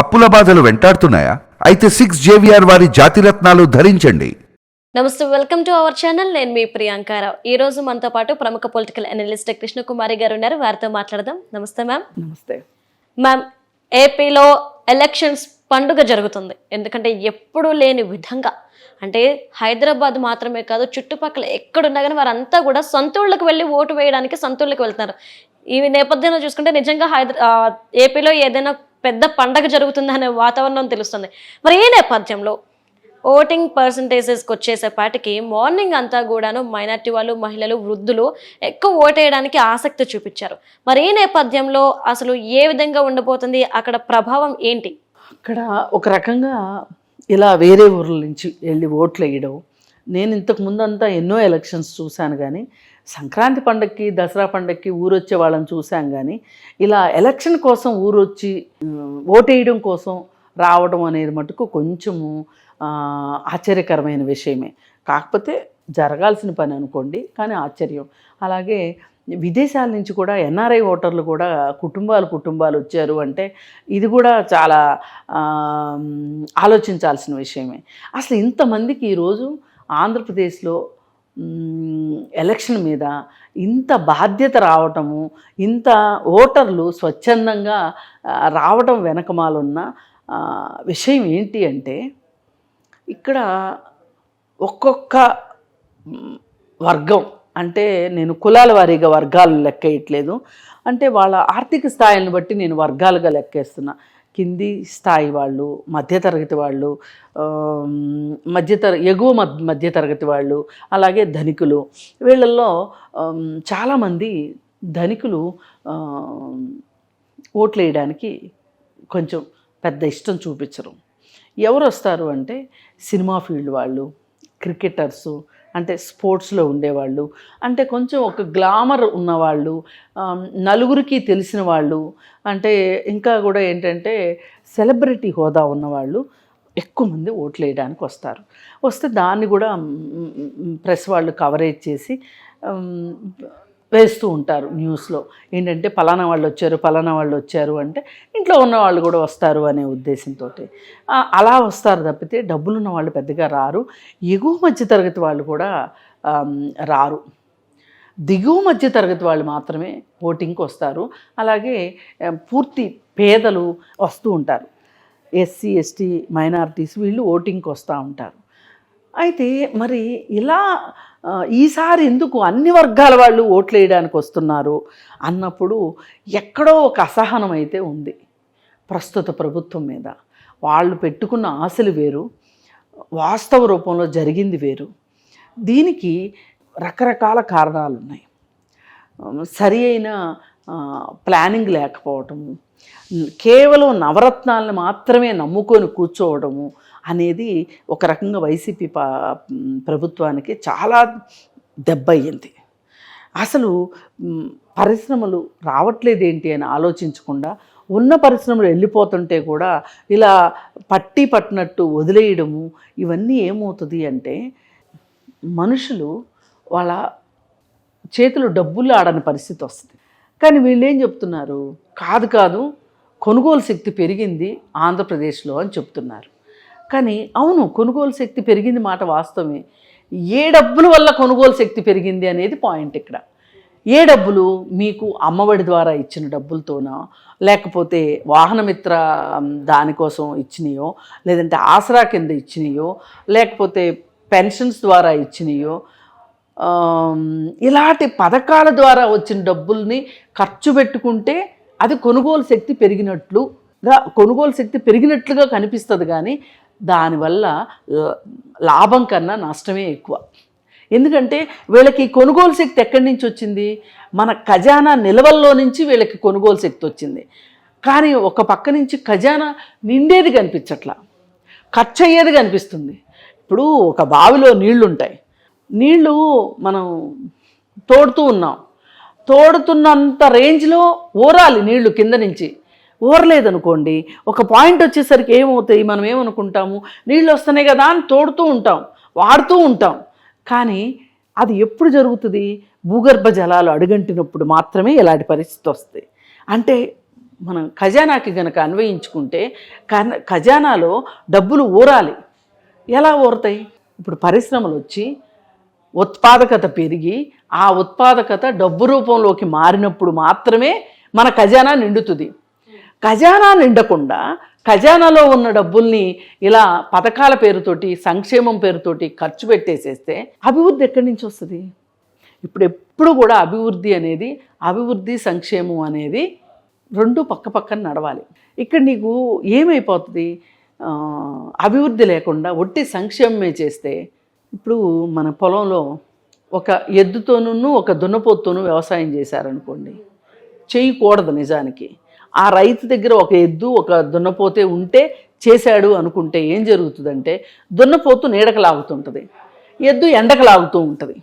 అప్పుల బాధలు వెంటాడుతున్నాయా? అయితే సిక్స్ జేవిఆర్ వారి జాతిరత్నాలు ధరించండి. నమస్తే వెల్కమ్ టు అవర్ ఛానల్. నేను మీ ప్రియాంకారావు ఈ రోజు మనతో పాటు ప్రముఖ పొలిటికల్ అనలిస్ట్ కృష్ణకుమారి గారు ఉన్నారు. వారితో మాట్లాడదాం. నమస్తే మ్యామ్. నమస్తే. మ్యామ్ ఏపీలో ఎలక్షన్స్ పండుగ జరుగుతుంది. ఎందుకంటే ఎప్పుడూ లేని విధంగా. అంటే హైదరాబాద్ మాత్రమే కాదు చుట్టుపక్కల ఎక్కడున్నా కానీ వారంతా కూడా సొంతూళ్ళకి వెళ్ళి ఓటు వేయడానికి సొంతూళ్ళకి వెళ్తున్నారు. ఈ నేపథ్యంలో చూసుకుంటే నిజంగా హైదరా ఏపీలో ఏదైనా పెద్ద పండగ జరుగుతుందనే వాతావరణం తెలుస్తుంది. మరి ఈ నేపథ్యంలో ఓటింగ్ పర్సంటేజెస్కి వచ్చేసేపాటికి మార్నింగ్ అంతా కూడాను మైనార్టీ వాళ్ళు మహిళలు వృద్ధులు ఎక్కువ ఓటేయడానికి ఆసక్తి చూపించారు. మరి ఈ నేపథ్యంలో అసలు ఏ విధంగా ఉండబోతుంది? అక్కడ ప్రభావం ఏంటి? అక్కడ ఒక రకంగా ఇలా వేరే ఊర్ల నుంచి వెళ్ళి ఓట్లు వేయడం నేను ఇంతకు ముందంతా ఎన్నో ఎలక్షన్స్ చూశాను కానీ సంక్రాంతి పండగకి దసరా పండగకి ఊరొచ్చే వాళ్ళని చూశాం కానీ ఇలా ఎలక్షన్ కోసం ఊరొచ్చి ఓటేయడం కోసం రావడం అనేది మటుకు కొంచెము ఆశ్చర్యకరమైన విషయమే. కాకపోతే జరగాల్సిన పని అనుకోండి కానీ ఆశ్చర్యం. అలాగే విదేశాల నుంచి కూడా ఎన్ఆర్ఐ ఓటర్లు కూడా కుటుంబాలు కుటుంబాలు వచ్చారు అంటే ఇది కూడా చాలా ఆలోచించాల్సిన విషయమే. అసలు ఇంతమందికి ఈరోజు ఆంధ్రప్రదేశ్లో ఎలక్షన్ మీద ఇంత బాధ్యత రావటము ఇంత ఓటర్లు స్వచ్ఛందంగా రావటం వెనకమాలున్న విషయం ఏంటి అంటే ఇక్కడ ఒక్కొక్క వర్గం అంటే నేను కులాల వారీగా వర్గాలు లెక్కేయట్లేదు అంటే వాళ్ళ ఆర్థిక స్థాయిని బట్టి నేను వర్గాలుగా లెక్కేస్తున్నా. కింది స్థాయి వాళ్ళు మధ్యతరగతి వాళ్ళు మధ్యతర ఎగువ మధ్య మధ్యతరగతి వాళ్ళు అలాగే ధనికులు. వీళ్ళల్లో చాలామంది ధనికులు ఓట్లు వేయడానికి కొంచెం పెద్ద ఇష్టం చూపించరు. ఎవరు వస్తారు అంటే సినిమా ఫీల్డ్ వాళ్ళు క్రికెటర్సు అంటే స్పోర్ట్స్లో ఉండేవాళ్ళు అంటే కొంచెం ఒక గ్లామర్ ఉన్నవాళ్ళు నలుగురికి తెలిసిన వాళ్ళు అంటే ఇంకా కూడా ఏంటంటే సెలబ్రిటీ హోదా ఉన్నవాళ్ళు ఎక్కువ మంది ఓట్లు వేయడానికి వస్తారు. వస్తే దాన్ని కూడా ప్రెస్ వాళ్ళు కవరేజ్ చేసి వేస్తూ ఉంటారు న్యూస్లో. ఏంటంటే పలానా వాళ్ళు వచ్చారు పలానా వాళ్ళు వచ్చారు అంటే ఇంట్లో ఉన్న వాళ్ళు కూడా వస్తారు అనే ఉద్దేశంతో అలా వస్తారు తప్పితే డబ్బులున్న వాళ్ళు పెద్దగా రారు. ఎగువ మధ్య తరగతి వాళ్ళు కూడా రారు. దిగువ మధ్య తరగతి వాళ్ళు మాత్రమే ఓటింగ్కి వస్తారు. అలాగే పూర్తి పేదలు వస్తూ ఉంటారు. ఎస్సీ ఎస్టీ మైనారిటీస్ వీళ్ళు ఓటింగ్కి వస్తూ ఉంటారు. అయితే మరి ఇలా ఈసారి ఎందుకు అన్ని వర్గాల వాళ్ళు ఓట్లు వేయడానికి వస్తున్నారు అన్నప్పుడు ఎక్కడో ఒక అసహనం అయితే ఉంది ప్రస్తుత ప్రభుత్వం మీద. వాళ్ళు పెట్టుకున్న ఆశలు వేరు వాస్తవ రూపంలో జరిగింది వేరు. దీనికి రకరకాల కారణాలు ఉన్నాయి. సరి అయిన ప్లానింగ్ లేకపోవటము కేవలం నవరత్నాలను మాత్రమే నమ్ముకొని కూర్చోవడము అనేది ఒక రకంగా వైసీపీ పా ప్రభుత్వానికి చాలా దెబ్బ అయ్యింది అసలు పరిశ్రమలు పరిశ్రమలు రావట్లేదేంటి అని ఆలోచించకుండా ఉన్న పరిశ్రమలు వెళ్ళిపోతుంటే కూడా ఇలా పట్టి పట్టినట్టు వదిలేయడము ఇవన్నీ ఏమవుతుంది అంటే మనుషులు వాళ్ళ చేతులు డబ్బులు ఆడని పరిస్థితి వస్తుంది. కానీ వీళ్ళు ఏం చెప్తున్నారు? కాదు కాదు కొనుగోలు శక్తి పెరిగింది ఆంధ్రప్రదేశ్లో అని చెప్తున్నారు. కానీ అవును కొనుగోలు శక్తి పెరిగింది మాట వాస్తవమే. ఏ డబ్బుల వల్ల కొనుగోలు శక్తి పెరిగింది అనేది పాయింట్ ఇక్కడ. ఏ డబ్బులు మీకు అమ్మఒడి ద్వారా ఇచ్చిన డబ్బులతోనా లేకపోతే వాహనమిత్ర దానికోసం ఇచ్చినాయో లేదంటే ఆసరా కింద ఇచ్చినాయో లేకపోతే పెన్షన్స్ ద్వారా ఇచ్చినాయో ఇలాంటి పథకాల ద్వారా వచ్చిన డబ్బుల్ని ఖర్చు పెట్టుకుంటే అది కొనుగోలు శక్తి పెరిగినట్లుగా కొనుగోలు శక్తి పెరిగినట్లుగా కనిపిస్తుంది కానీ దానివల్ల లాభం కన్నా నష్టమే ఎక్కువ. ఎందుకంటే వీళ్ళకి కొనుగోలు శక్తి ఎక్కడి నుంచి వచ్చింది? మన ఖజానా నిల్వల్లో నుంచి వీళ్ళకి కొనుగోలు శక్తి వచ్చింది. కానీ ఒక పక్క నుంచి ఖజానా నిండేది కనిపించట్లా. ఖర్చు అయ్యేది కనిపిస్తుంది. ఇప్పుడు ఒక బావిలో నీళ్ళు ఉంటాయి నీళ్ళు మనం తోడుతూ ఉన్నాం. తోడుతున్నంత రేంజ్లో ఊరాలి నీళ్ళు కింద నుంచి. ఊరలేదనుకోండి. ఒక పాయింట్ వచ్చేసరికి ఏమవుతాయి? మనం ఏమనుకుంటాము? నీళ్ళు వస్తున్నాయి కదా అని తోడుతూ ఉంటాం వాడుతూ ఉంటాం. కానీ అది ఎప్పుడు జరుగుతుంది? భూగర్భ జలాలు అడుగంటినప్పుడు మాత్రమే ఇలాంటి పరిస్థితి వస్తాయి. అంటే మనం ఖజానాకి గనక అన్వయించుకుంటే ఖజానాలో డబ్బులు ఊరాలి. ఎలా ఊరతాయి? ఇప్పుడు పరిశ్రమలు వచ్చి ఉత్పాదకత పెరిగి ఆ ఉత్పాదకత డబ్బు రూపంలోకి మారినప్పుడు మాత్రమే మన ఖజానా నిండుతుంది. ఖజానా నిండకుండా ఖజానాలో ఉన్న డబ్బుల్ని ఇలా పథకాల పేరుతోటి సంక్షేమం పేరుతోటి ఖర్చు పెట్టేసేస్తే అభివృద్ధి ఎక్కడి నుంచి వస్తుంది? ఇప్పుడు ఎప్పుడు కూడా అభివృద్ధి అనేది అభివృద్ధి సంక్షేమం అనేది రెండు పక్క పక్కన నడవాలి. ఇక్కడ నీకు ఏమైపోతుంది? అభివృద్ధి లేకుండా ఒట్టి సంక్షేమమే చేస్తే ఇప్పుడు మన పొలంలో ఒక ఎద్దుతోనూ ఒక దున్నపోతుతోనూ వ్యవసాయం చేశారనుకోండి. చేయకూడదు నిజానికి. ఆ రైతు దగ్గర ఒక ఎద్దు ఒక దున్నపోతే ఉంటే చేశాడు అనుకుంటే ఏం జరుగుతుందంటే దున్నపోతు నీడకు లాగుతుంటుంది ఎద్దు ఎండకు లాగుతూ ఉంటుంది.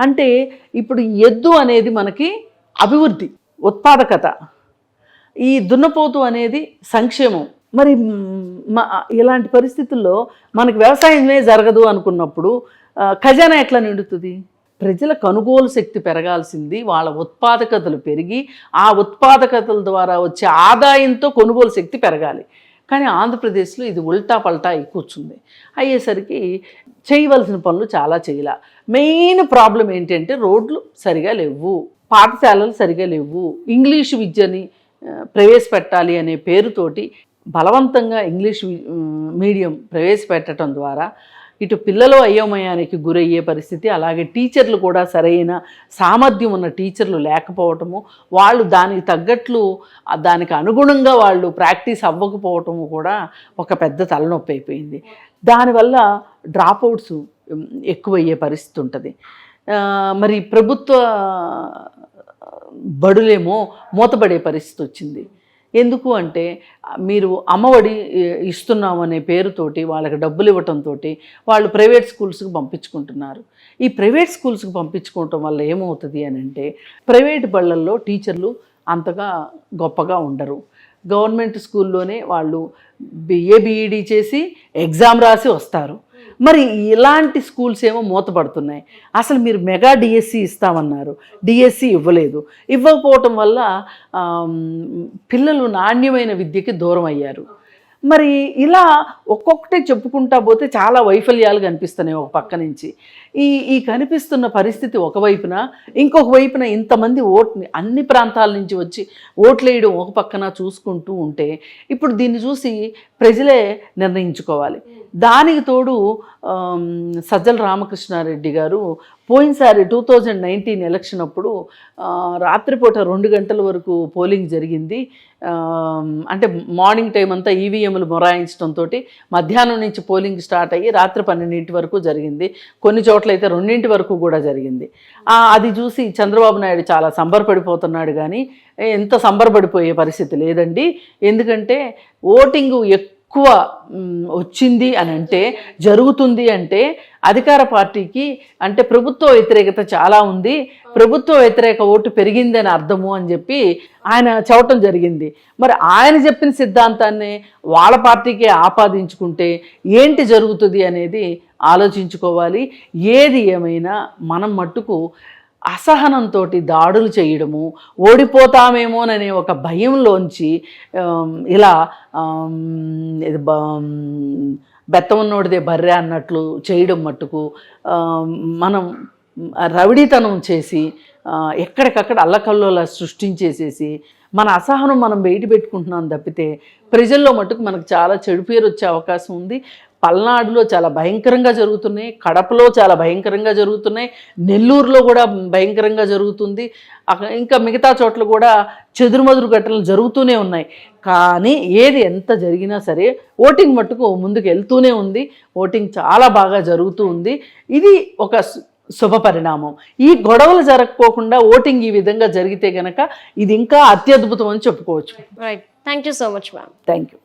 అంటే ఇప్పుడు ఎద్దు అనేది మనకి అభివృద్ధి ఉత్పాదకత. ఈ దున్నపోతు అనేది సంక్షేమం. మరి మ- ఇలాంటి పరిస్థితుల్లో మనకి వ్యవసాయమే జరగదు అనుకున్నప్పుడు ఖజానా ఎట్లా నిండుతుంది? ప్రజల కొనుగోలు శక్తి పెరగాల్సింది వాళ్ళ ఉత్పాదకతలు పెరిగి ఆ ఉత్పాదకతల ద్వారా వచ్చే ఆదాయంతో కొనుగోలు శక్తి పెరగాలి. కానీ ఆంధ్రప్రదేశ్లో ఇది ఉల్టా పల్టా అయి కూర్చుంది. అయ్యేసరికి చేయవలసిన పనులు చాలా చేయాల. మెయిన్ ప్రాబ్లం ఏంటంటే రోడ్లు సరిగా లేవు పాఠశాలలు సరిగా లేవు ఇంగ్లీషు విద్యని ప్రవేశపెట్టాలి అనే పేరుతోటి బలవంతంగా ఇంగ్లీష్ మీడియం ప్రవేశపెట్టడం ద్వారా ఇటు పిల్లలు అయోమయానికి గురయ్యే పరిస్థితి అలాగే టీచర్లు కూడా సరైన సామర్థ్యం ఉన్న టీచర్లు లేకపోవటము వాళ్ళు దానికి తగ్గట్లు దానికి అనుగుణంగా వాళ్ళు ప్రాక్టీస్ అవ్వకపోవటము కూడా ఒక పెద్ద తలనొప్పి అయిపోయింది. దానివల్ల డ్రాప్అవుట్స్ ఎక్కువయ్యే పరిస్థితి ఉంటుంది. మరి ప్రభుత్వ బడులేమో మూతపడే పరిస్థితి వచ్చింది. ఎందుకు అంటే మీరు అమ్మఒడి ఇస్తున్నాం అనే పేరుతోటి వాళ్ళకి డబ్బులు ఇవ్వటంతో వాళ్ళు ప్రైవేట్ స్కూల్స్కి పంపించుకుంటున్నారు. ఈ ప్రైవేట్ స్కూల్స్కి పంపించుకోవటం వల్ల ఏమవుతుంది అని అంటే ప్రైవేట్ బళ్ళల్లో టీచర్లు అంతగా గొప్పగా ఉండరు. గవర్నమెంట్ స్కూల్లోనే వాళ్ళు ఏబిఈడి చేసి ఎగ్జామ్ రాసి వస్తారు. మరి ఇలాంటి స్కూల్స్ ఏమో మూతపడుతున్నాయి. అసలు మీరు మెగా డిఎస్సి ఇస్తామన్నారు. డిఎస్సి ఇవ్వలేదు. ఇవ్వకపోవటం వల్ల పిల్లలు నాణ్యమైన విద్యకి దూరం అయ్యారు. మరి ఇలా ఒక్కొక్కటే చెప్పుకుంటా పోతే చాలా వైఫల్యాలు కనిపిస్తున్నాయి ఒక పక్క నుంచి. ఈ ఈ కనిపిస్తున్న పరిస్థితి ఒకవైపున ఇంకొక వైపున ఇంతమంది ఓట్ని అన్ని ప్రాంతాల నుంచి వచ్చి ఓట్లేయడం ఒక పక్కన చూసుకుంటూ ఉంటే ఇప్పుడు దీన్ని చూసి ప్రజలే నిర్ణయించుకోవాలి. దానికి తోడు సజ్జల రామకృష్ణారెడ్డి గారు పోయినసారి టూ థౌజండ్ నైన్టీన్ ఎలక్షన్ అప్పుడు రాత్రిపూట రెండు గంటల వరకు పోలింగ్ జరిగింది. అంటే మార్నింగ్ టైం అంతా ఈవీఎంలు మొరాయించడంతో మధ్యాహ్నం నుంచి పోలింగ్ స్టార్ట్ అయ్యి రాత్రి పన్నెండింటి వరకు జరిగింది. కొన్ని చోట్ల అయితే రెండింటి వరకు కూడా జరిగింది. అది చూసి చంద్రబాబు నాయుడు చాలా సంబరపడిపోతున్నాడు కానీ ఎంత సంబరపడిపోయే పరిస్థితి లేదండి. ఎందుకంటే ఓటింగ్ ఎక్కువ ఎక్కువ వచ్చింది అని అంటే జరుగుతుంది అంటే అధికార పార్టీకి అంటే ప్రభుత్వ వ్యతిరేకత చాలా ఉంది. ప్రభుత్వ వ్యతిరేక ఓటు పెరిగిందని అర్థము అని చెప్పి ఆయన చెప్పటం జరిగింది. మరి ఆయన చెప్పిన సిద్ధాంతాన్ని వాళ్ళ పార్టీకే ఆపాదించుకుంటే ఏంటి జరుగుతుంది అనేది ఆలోచించుకోవాలి. ఏది ఏమైనా మనం మట్టుకు అసహనంతో దాడులు చేయడము ఓడిపోతామేమోననే ఒక భయంలోంచి ఇలా బెత్తం ఉన్నోడిదే బర్రె అన్నట్లు చేయడం మట్టుకు మనం రవిడితనం చేసి ఎక్కడికక్కడ అల్లకల్లోల సృష్టించేసేసి మన అసహనం మనం బయట పెట్టుకుంటున్నాం తప్పితే ప్రజల్లో మటుకు మనకు చాలా చెడు పేరు వచ్చే అవకాశం ఉంది. పల్నాడులో చాలా భయంకరంగా జరుగుతున్నాయి కడపలో చాలా భయంకరంగా జరుగుతున్నాయి నెల్లూరులో కూడా భయంకరంగా జరుగుతుంది. ఇంకా మిగతా చోట్ల కూడా చెదురుమదురు ఘటనలు జరుగుతూనే ఉన్నాయి. కానీ ఏది ఎంత జరిగినా సరే ఓటింగ్ మట్టుకు ముందుకు వెళ్తూనే ఉంది. ఓటింగ్ చాలా బాగా జరుగుతూ ఉంది. ఇది ఒక శుభ పరిణామం. ఈ గొడవలు జరగకోకుండా ఓటింగ్ ఈ విధంగా జరిగితే గనక ఇది ఇంకా అత్యద్భుతం అని చెప్పుకోవచ్చు. Right thank you so much ma'am thank you